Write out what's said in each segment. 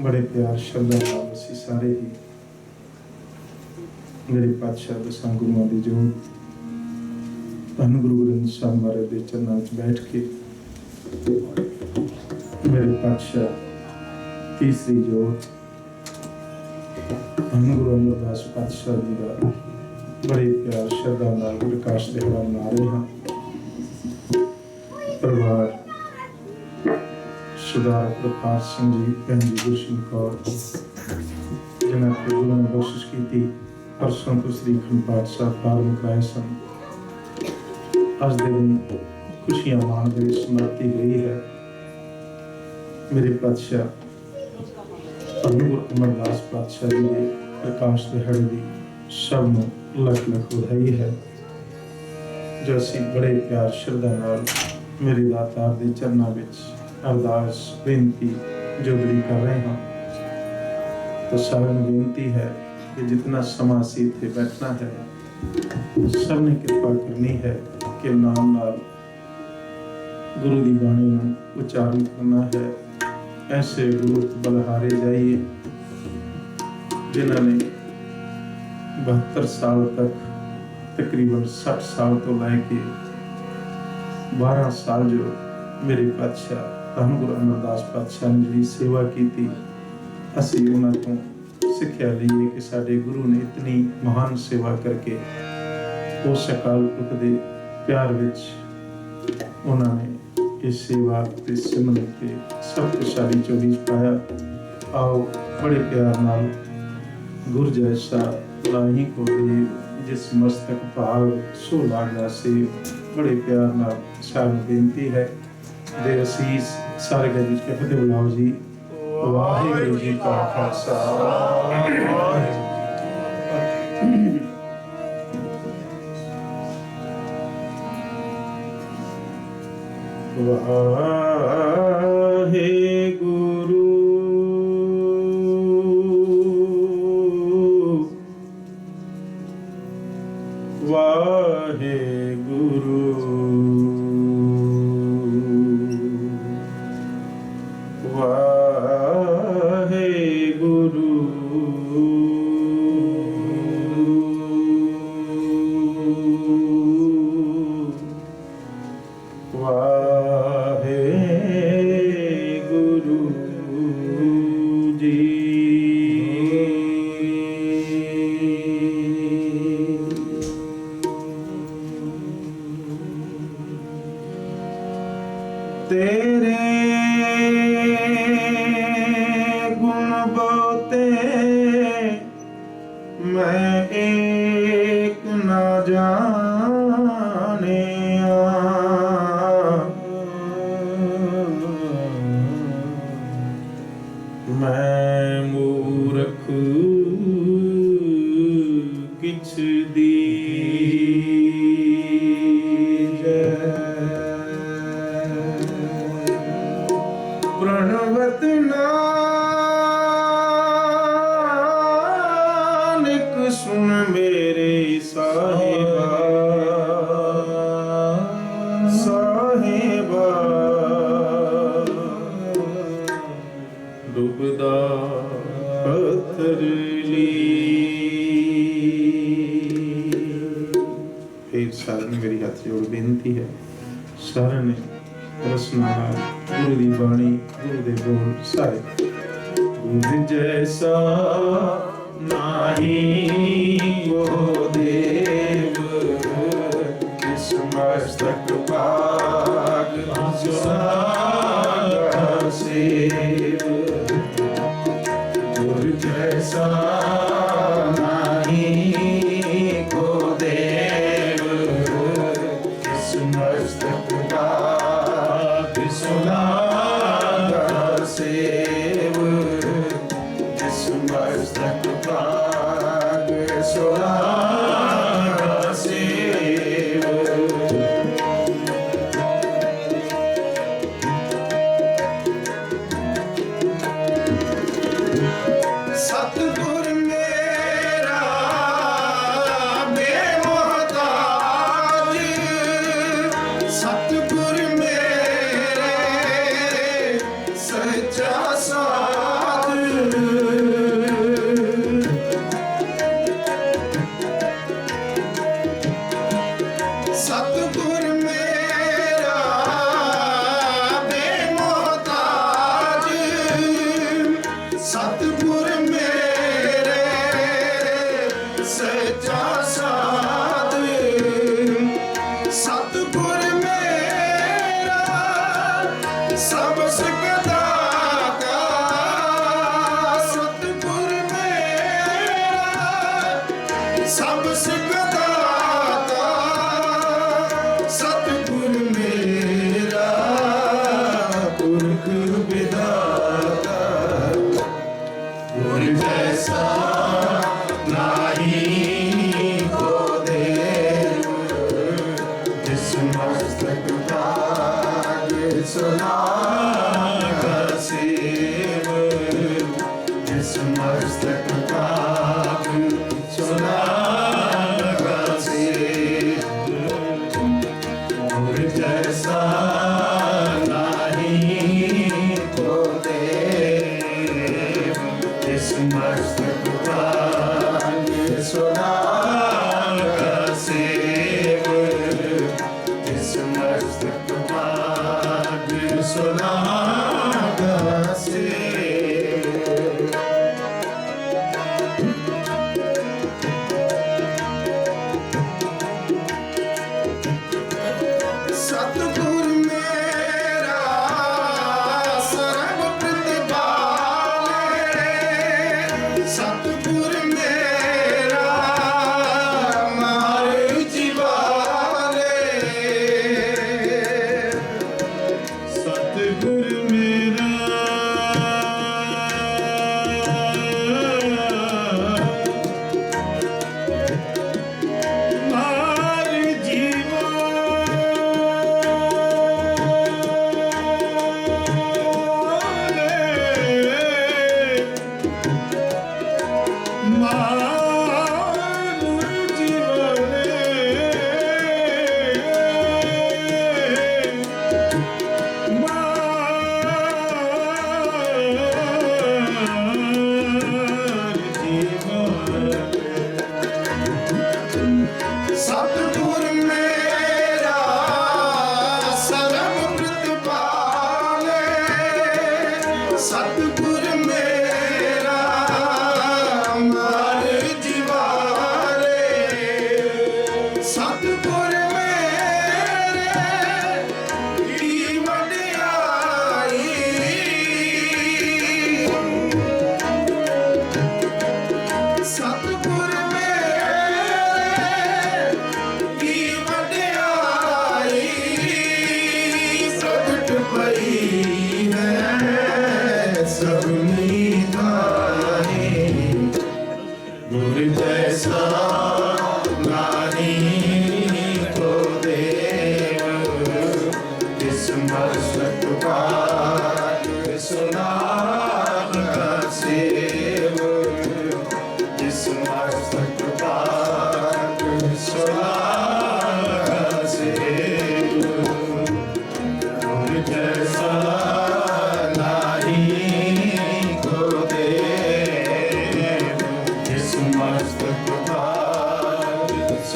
ਬੜੇ ਪਿਆਰ ਸ਼ਬਦਾਂ ਨਾਲ ਅਸੀਂ ਸਾਰੇ ਹੀ ਮੇਰੇ ਪਾਤਸ਼ਾਹ ਦੇ ਸੰਗੁਰੂਆਂ ਦੀ ਜੋਤ ਧੰਨ ਗੁਰੂ ਗ੍ਰੰਥ ਸਾਹਿਬ ਮਹਾਰਾਜ ਦੇ ਚਰਨਾਂ ਵਿੱਚ ਬੈਠ ਕੇ ਮੇਰੇ ਪਾਤਸ਼ਾਹ ਤੀਸਰੀ ਜੋਤ ਧੰਨ ਗੁਰੂ ਅਮਰਦਾਸ ਪਾਤਸ਼ਾਹ ਜੀ ਦਾ ਬੜੇ ਪਿਆਰ, ਸ਼ਰਧਾ ਨਾਲ ਪ੍ਰਕਾਸ਼ ਦੇ ਨਾਲ ਰਹੇ ਹਾਂ। ਪਰਿਵਾਰ ਸਰਦਾਰ ਪ੍ਰਕਾਸ਼ ਸਿੰਘ ਜੀ, ਭੈਣ ਜੀ ਗੁਰਸ਼ਨ ਕੌਰ ਜਿਨ੍ਹਾਂ ਨੇ ਗੁਰੂ ਨੇ ਬਖਸ਼ਿਸ਼ ਕੀਤੀ, ਪਰਸੋਂ ਤੋਂ ਸ੍ਰੀ ਖੰਡ ਪਾਠ ਸਾਹਿਬ ਕਰਾਏ ਸਨ। ਅੱਜ ਦੇ ਦਿਨ ਖੁਸ਼ੀਆਂ ਮਾਣਦੇ ਵਿੱਚ ਸਮਰਪੀ ਗਈ ਹੈ। ਮੇਰੇ ਪਾਤਸ਼ਾਹ ਅਨੂਰ ਅਮਰਦਾਸ ਪਾਤਸ਼ਾਹ ਜੀ ਦੇ ਪ੍ਰਕਾਸ਼ ਦਿਹਾੜੇ ਦੀ ਸਭ ਨੂੰ ਲੱਖ ਲੱਖ ਵਧਾਈ ਹੈ। ਜੋ ਅਸੀਂ ਬੜੇ ਪਿਆਰ ਸ਼ਰਧਾ ਨਾਲ ਮੇਰੇ ਦਾਤਾਰ ਦੇ ਚਰਨਾਂ ਵਿੱਚ ਅਰਦਾਸ, ਬੇਨਤੀ ਜੋਦਰੀ ਕਰ ਰਹੇ ਹਾਂ। ਤਾਂ ਸਾਰਿਆਂ ਨੂੰ ਬੇਨਤੀ ਹੈ ਕਿ ਜਿਤਨਾ ਸਮਾਂ ਅਸੀਂ ਇੱਥੇ ਬੈਠਣਾ ਹੈ, ਸਭ ਨੇ ਕਿਰਪਾ ਕਰਨੀ ਹੈ ਕਿ ਨਾਮ ਨਾਲ ਗੁਰੂ ਦੀ ਬਾਣੀ ਨੂੰ ਉਚਾਰਨ ਕਰਨਾ ਹੈ। ਐਸੇ ਗੁਰੂ ਬਲਹਾਰੇ ਜਾਈਏ, ਜਿਨ੍ਹਾਂ ਨੇ 72 ਸਾਲ ਤੱਕ, ਤਕਰੀਬਨ 60 ਸਾਲ ਤੋਂ ਲੈ ਕੇ 12 ਸਾਲ ਜੋ ਮੇਰੇ ਪਾਤਸ਼ਾਹ ਧੰਨ ਗੁਰੂ ਅਮਰਦਾਸ ਪਾਤਸ਼ਾਹ ਨੇ ਜਿਹੜੀ ਸੇਵਾ ਕੀਤੀ, ਅਸੀਂ ਉਹਨਾਂ ਤੋਂ ਸਿੱਖਿਆ ਲਈਏ ਕਿ ਸਾਡੇ ਗੁਰੂ ਨੇ ਇਤਨੀ ਮਹਾਨ ਸੇਵਾ ਕਰਕੇ ਉਸ ਅਕਾਲ ਪੁਰਖ ਦੇ ਪਿਆਰ ਵਿੱਚ ਉਹਨਾਂ ਨੇ ਇਹ ਸੇਵਾ ਤੇ ਸਿਮਰਨ ਤੇ ਸਭ ਕੁਛ ਸਾਡੀ ਚੋਰੀ ਪਾਇਆ। ਆਓ ਬੜੇ ਪਿਆਰ ਨਾਲ ਗੁਰ ਜੈਸਾ ਲਾਹੀ ਕੋ ਦੇ ਜਿਸ ਮਸਤਕ ਭਾਵ ਸੋ ਲਾਗਾ ਸੇ ਬੜੇ ਪਿਆਰ ਨਾਲ ਸਾਰਿਆਂ ਬੇਨਤੀ ਹੈ। ਦੇ ਅਸੀਸ ਸਾਰੇ ਗੱਜ ਵਿੱਚ ਫਤਿਹ ਬੁਲਾਓ ਜੀ। ਵਾਹਿਗੁਰੂ ਜੀ ਕਾ ਖਾਲਸਾ। ਵਾਹਿਗੁਰੂ ਜੀ ਵਾਹਿਗੁਰੂ। ਵਾਹਿਗੁਰੂ। ਰਸਨਾ, ਗੁਰੂ ਦੀ ਬਾਣੀ, ਗੁਰੂ ਦੇ ਬੋਲ, ਸਾਰੇ। ਗੁਰੂ ਜੈਸਾ ਨਾਹੀ ਕੋ ਦੇਵ, ਇਸ ਮਸਤਕ ਪਾਗ ਸੁਨਾ ਸੇਵ ਸਭ ਸਿਕਦਾ Phenomenal.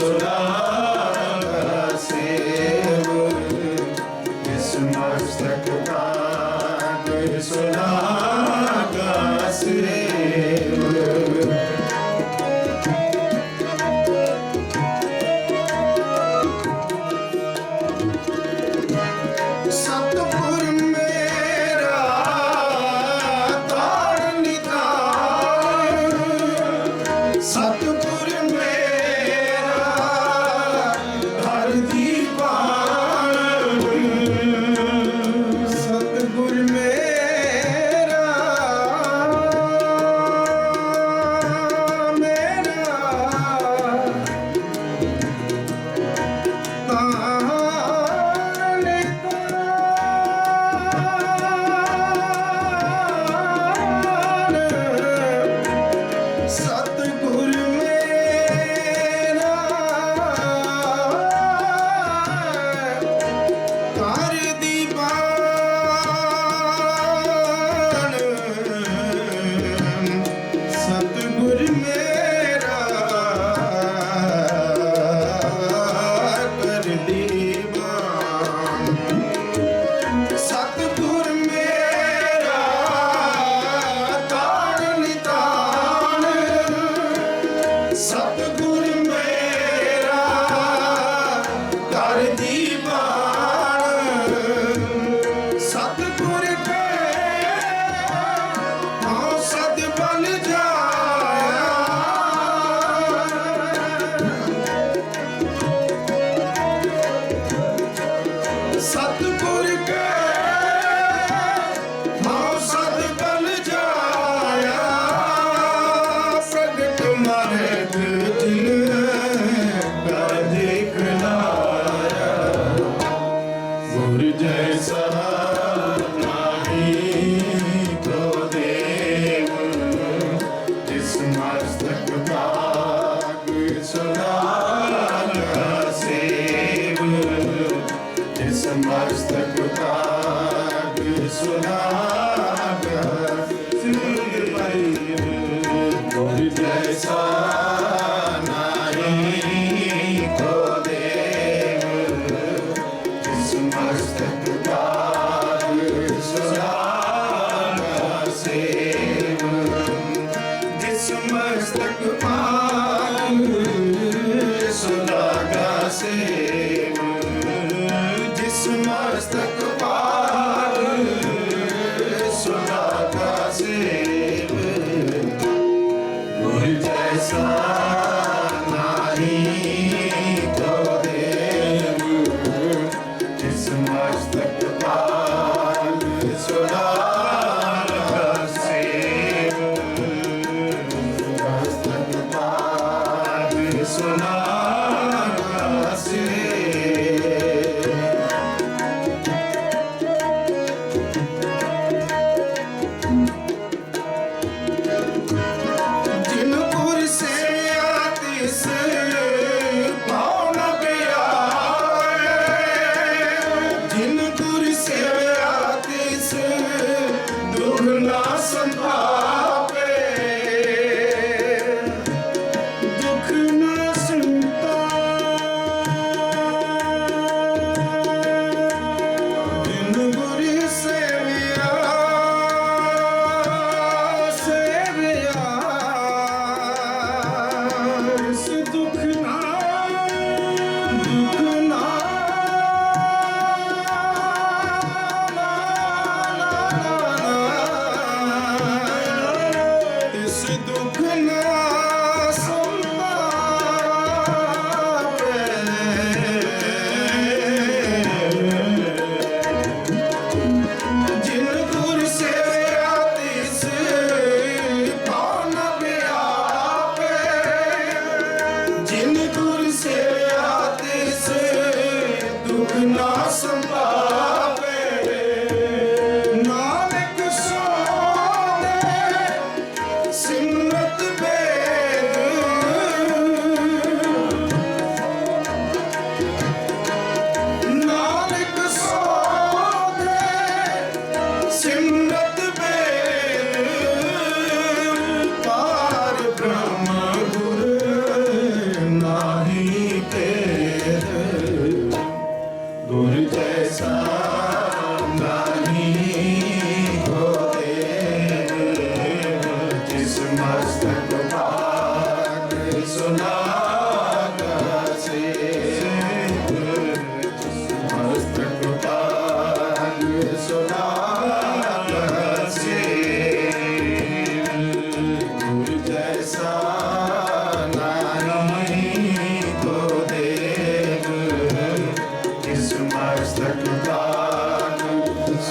Sudan. ਨਾਮ ਸਿਰ ਪਈ ਮੋਹਿ ਜੈਸਾ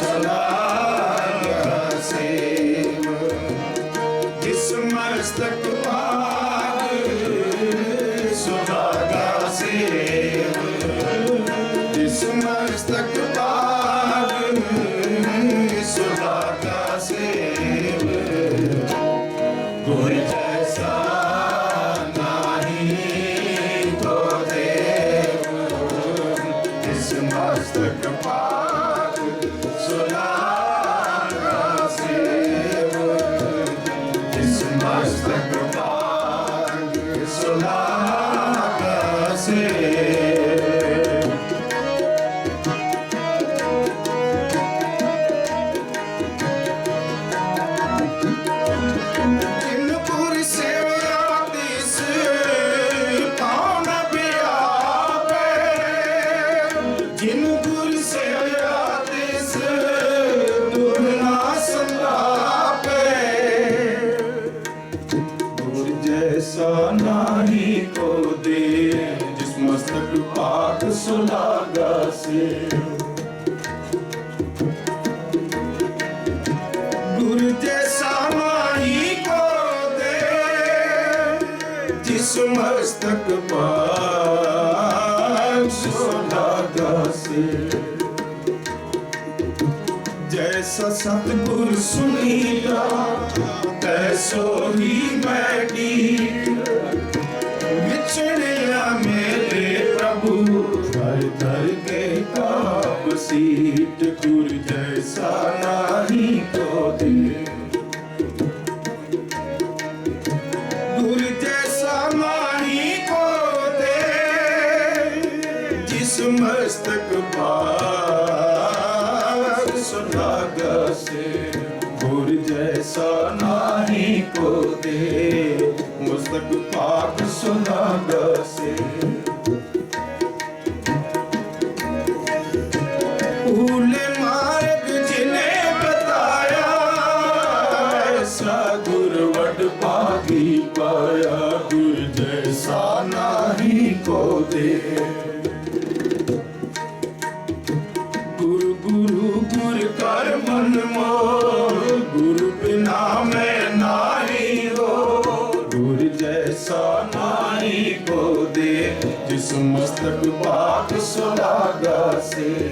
ਸਲਾਹ ਸੇ ਜਿਸ ਮਸਤਕ ਪਾਨ ਸੋਨਾ ਦਾਸੇ ਜੈਸਾ ਸਤਗੁਰ ਸੁਨੀਲਾ ਤੈਸੋ ਹੀ ਮੈਂ ਨੀਤ ਵਿਛੜਿਆ ਮੇਰੇ ਪ੍ਰਭੂ ਧਰ ਧਰ ਕੇ ਕਾਪ ਸੀਟ ਗੁਰ ਜੈਸਾ ਨਾ prazer.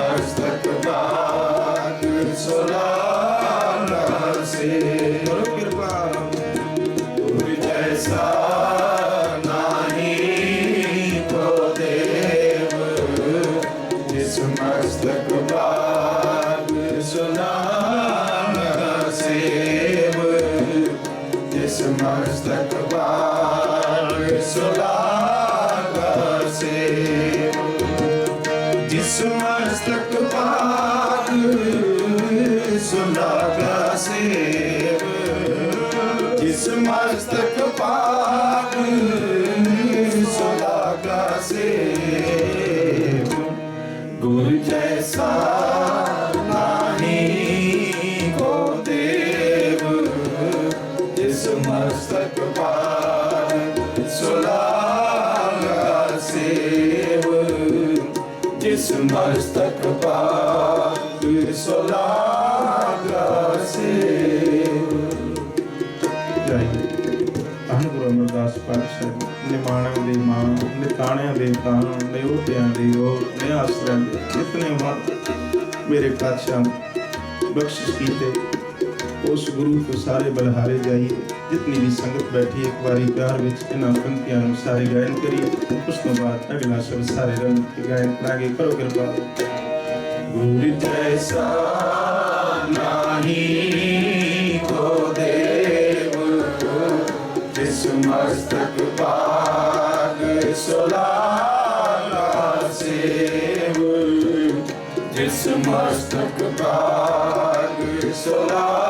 first ਟਿਕਾਣਿਆਂ ਦੇ ਤਾਂ ਨਿਉਤਿਆਂ ਦੇ ਹੋ ਮੈਂ ਆਸਰਾ ਦੇ ਜਿਤਨੇ ਮਨ ਮੇਰੇ ਪਾਤਸ਼ਾਹ ਬਖਸ਼ਿਸ਼ ਕੀਤੇ ਉਸ ਗੁਰੂ ਤੋਂ ਸਾਰੇ ਬਲਹਾਰੇ ਜਾਈਏ जितनी भी संगत बैठी एक बारी प्यार विच इन्हां पंक्तियाँ ਨੂੰ ਸਾਰੇ ਗਾਇਨ ਕਰੀਏ ਉਸ ਤੋਂ ਬਾਅਦ ਅਗਲਾ ਸ਼ਬਦ ਸਾਰੇ ਰੰਗ ਕੇ ਗਾਇਨ ਲਾਗੇ ਕਰੋ ਕਿਰਪਾ ਗੁਰੂ ਤੈਸਾ ਨਾਹੀ ਕੋ ਦੇਵ ਜਿਸ ਮਸਤਕ ਇਸ ਮਸਤਕ ਦਾ ਸੋਨਾ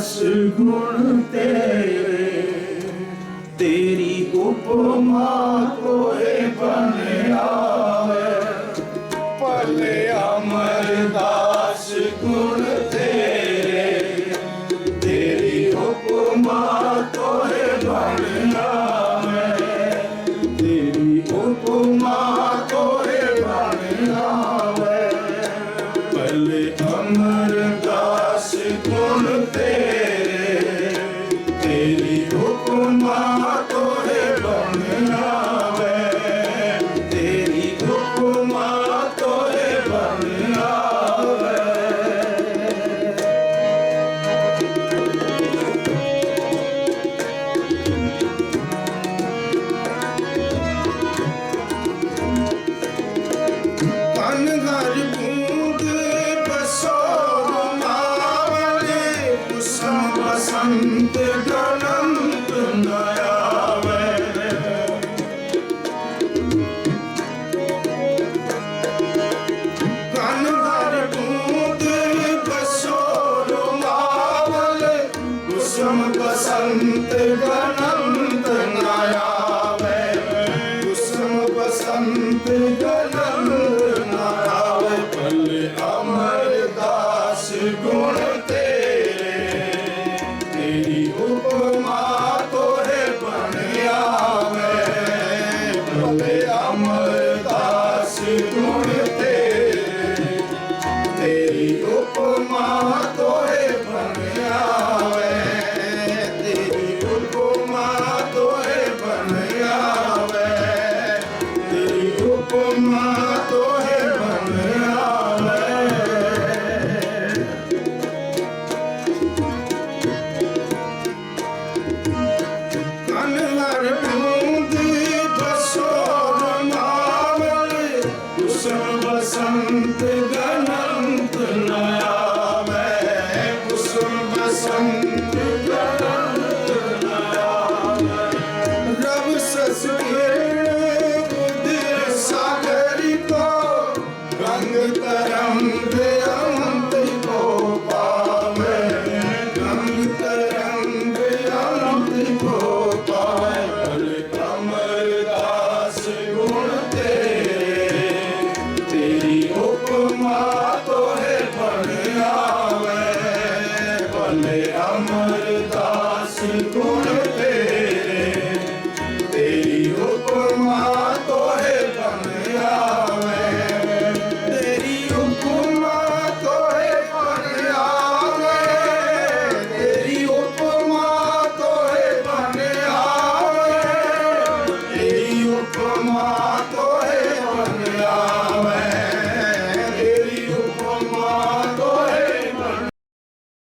ਦਸ ਗੁਣ ਤੇਰੇ ਤੇਰੀ ਉਪਮਾ ਕੋਏ ਬਣਿਆ। ਗੁਣ ਤੇਰੇ ਤੇਰੀ ਉਪਮਾ